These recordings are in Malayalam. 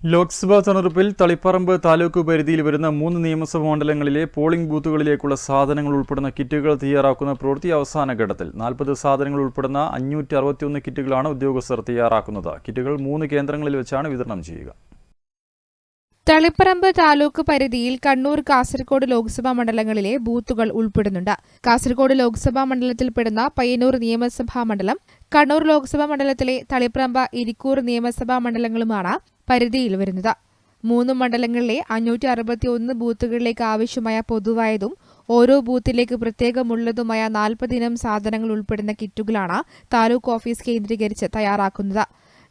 ലോക്സഭാ തെരഞ്ഞെടുപ്പിൽ തളിപ്പറമ്പ് താലൂക്ക് പരിധിയിൽ വരുന്ന മൂന്ന് നിയമസഭാ മണ്ഡലങ്ങളിലെ പോളിംഗ് ബൂത്തുകളിലേക്കുള്ള സാധനങ്ങൾ ഉൾപ്പെടുന്ന കിറ്റുകൾ തയ്യാറാക്കുന്ന പ്രവൃത്തി അവസാന ഘട്ടത്തിൽ നാൽപ്പത് സാധനങ്ങൾ ഉൾപ്പെടുന്ന അഞ്ഞൂറ്റി അറുപത്തിയൊന്ന് കിറ്റുകളാണ് ഉദ്യോഗസ്ഥർ തയ്യാറാക്കുന്നത്. കിറ്റുകൾ മൂന്ന് കേന്ദ്രങ്ങളിൽ വെച്ചാണ് വിതരണം ചെയ്യുക. തളിപ്പറമ്പ് താലൂക്ക് പരിധിയിൽ കണ്ണൂർ കാസർഗോഡ് ലോക്സഭാ മണ്ഡലങ്ങളിലെ ബൂത്തുകൾ ഉൾപ്പെടുന്നുണ്ട്. കാസർഗോഡ് ലോക്സഭാ മണ്ഡലത്തിൽപ്പെടുന്ന പയ്യന്നൂർ നിയമസഭാ മണ്ഡലം കണ്ണൂർ ലോക്സഭാ മണ്ഡലത്തിലെ തളിപ്പറമ്പ് ഇരിക്കൂർ നിയമസഭാ മണ്ഡലങ്ങളുമാണ് പരിധിയിൽ വരുന്നത്. മൂന്ന് മണ്ഡലങ്ങളിലെ അഞ്ഞൂറ്റി അറുപത്തി ഒന്ന് ബൂത്തുകളിലേക്ക് ആവശ്യമായ പൊതുവായതും ഓരോ ബൂത്തിലേക്ക് പ്രത്യേകമുള്ളതുമായ നാൽപ്പതിനം സാധനങ്ങൾ ഉൾപ്പെടുന്ന കിറ്റുകളാണ് താലൂക്ക് ഓഫീസ് കേന്ദ്രീകരിച്ച് തയ്യാറാക്കുന്നത്.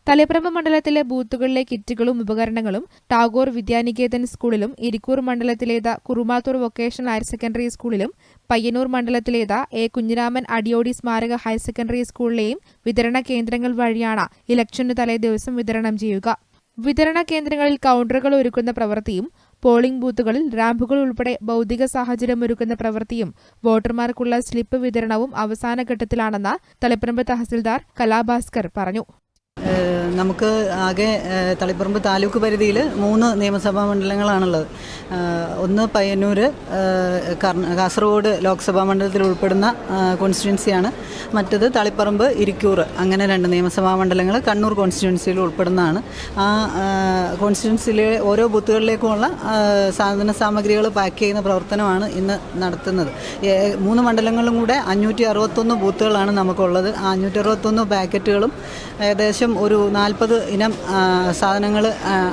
തളിപ്പറമ്പ് മണ്ഡലത്തിലെ ബൂത്തുകളിലെ കിറ്റുകളും ഉപകരണങ്ങളും ടാഗോർ വിദ്യാനികേതൻ സ്കൂളിലും ഇരിക്കൂർ മണ്ഡലത്തിലേത് കുറുമാത്തൂർ വൊക്കേഷണൽ ഹയർ സെക്കൻഡറി സ്കൂളിലും പയ്യന്നൂർ മണ്ഡലത്തിലേത് എ കുഞ്ഞിരാമൻ അടിയോടി സ്മാരക ഹയർ സെക്കൻഡറി സ്കൂളിലെയും വിതരണ കേന്ദ്രങ്ങൾ വഴിയാണ് ഇലക്ഷന് തലേ ദിവസം വിതരണം ചെയ്യുക. വിതരണ കേന്ദ്രങ്ങളിൽ കൗണ്ടറുകൾ ഒരുക്കുന്ന പ്രവൃത്തിയും പോളിംഗ് ബൂത്തുകളിൽ റാമ്പുകൾ ഉൾപ്പെടെ ഭൗതിക സാഹചര്യം ഒരുക്കുന്ന പ്രവൃത്തിയും വോട്ടർമാർക്കുള്ള സ്ലിപ്പ് വിതരണവും അവസാന ഘട്ടത്തിലാണെന്ന് തളിപ്പറമ്പ് തഹസിൽദാർ കലാഭാസ്കർ പറഞ്ഞു. നമുക്ക് ആകെ തളിപ്പറമ്പ് താലൂക്ക് പരിധിയിൽ മൂന്ന് നിയമസഭാ മണ്ഡലങ്ങളാണുള്ളത്. ഒന്ന് പയ്യന്നൂർ കാസർഗോഡ് ലോക്സഭാ മണ്ഡലത്തിൽ ഉൾപ്പെടുന്ന കോൺസ്റ്റിറ്റ്യുവൻസിയാണ് മറ്റത് തളിപ്പറമ്പ് ഇരിക്കൂർ അങ്ങനെ രണ്ട് നിയമസഭാ മണ്ഡലങ്ങൾ കണ്ണൂർ കോൺസ്റ്റിറ്റ്യുവൻസിയിൽ ഉൾപ്പെടുന്നതാണ്. ആ കോൺസ്റ്റിറ്റ്യുവൻസിയിലെ ഓരോ ബൂത്തുകളിലേക്കുമുള്ള സാധന സാമഗ്രികൾ പാക്ക് ചെയ്യുന്ന പ്രവർത്തനമാണ് ഇന്ന് നടത്തുന്നത്. മൂന്ന് മണ്ഡലങ്ങളിലും കൂടെ അഞ്ഞൂറ്റി അറുപത്തൊന്ന് ബൂത്തുകളാണ് നമുക്കുള്ളത്. ആ അഞ്ഞൂറ്റി അറുപത്തൊന്ന് പാക്കറ്റുകളും ഏകദേശം ഒരു നാൽപ്പത് ഇനം സാധനങ്ങൾ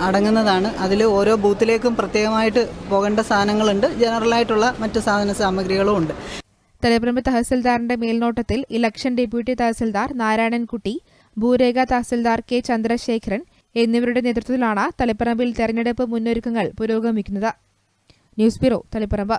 അടങ്ങുന്നതാണ്. അതിൽ ഓരോ ബൂത്തിലേക്കും പ്രത്യേകമായിട്ട് പോകേണ്ട സാധനങ്ങളുണ്ട്. ജനറലായിട്ടുള്ള മറ്റ് സാധന സാമഗ്രികളും ഉണ്ട്. തലപ്പറമ്പ് തഹസിൽദാറിന്റെ മേൽനോട്ടത്തിൽ ഇലക്ഷൻ ഡെപ്യൂട്ടി തഹസിൽദാർ നാരായണൻകുട്ടി ഭൂരേഖ തഹസിൽദാർ കെ ചന്ദ്രശേഖരൻ എന്നിവരുടെ നേതൃത്വത്തിലാണ് തലപ്പറമ്പിൽ തെരഞ്ഞെടുപ്പ് മുന്നൊരുക്കങ്ങൾ പുരോഗമിക്കുന്നത്. News bureau Taliparamba